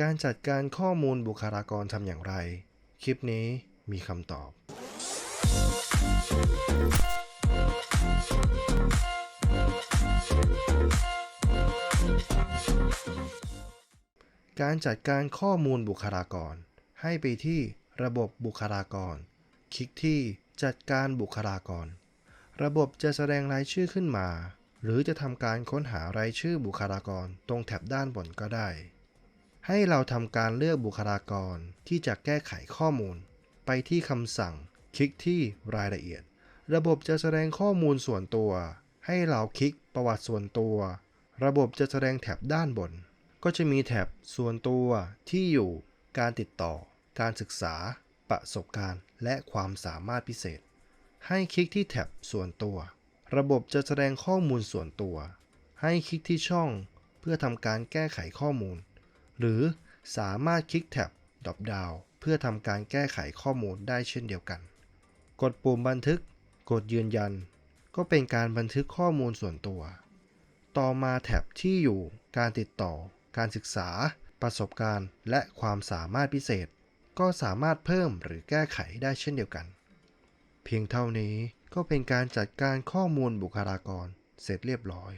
การจัดการข้อมูลบุคลากรทำอย่างไร คลิปนี้มีคำตอบ การจัดการข้อมูลบุคลากร ให้ไปที่ระบบบุคลากร คลิกที่จัดการบุคลากร ระบบจะแสดงรายชื่อขึ้นมา หรือจะทำการค้นหารายชื่อบุคลากรตรงแถบด้านบนก็ได้ ให้เราทำการเลือกบุคลากรที่จะแก้ไขข้อมูล ไปที่คำสั่ง คลิกที่รายละเอียด ระบบจะแสดงข้อมูลส่วนตัว ให้เราคลิกประวัติส่วนตัว ระบบจะแสดงแถบด้านบน ก็จะมีแถบส่วนตัวที่อยู่ การติดต่อ การศึกษา ประสบการณ์ และความสามารถพิเศษ ให้คลิกที่แท็บส่วนตัว ระบบจะแสดงข้อมูลส่วนตัว ให้คลิกที่ช่อง เพื่อทำการแก้ไขข้อมูล หรือสามารถคลิกแท็บดรอปดาวเพื่อทำการแก้ไขข้อมูลได้เช่นเดียวกัน กดปุ่มบันทึก กดยืนยัน ก็เป็นการบันทึกข้อมูลส่วนตัว ต่อมาแท็บที่อยู่ การติดต่อ การศึกษา ประสบการณ์ และความสามารถพิเศษ ก็สามารถเพิ่มหรือแก้ไขได้เช่นเดียวกัน เพียงเท่านี้ก็เป็นการจัดการข้อมูลบุคลากรเสร็จเรียบร้อย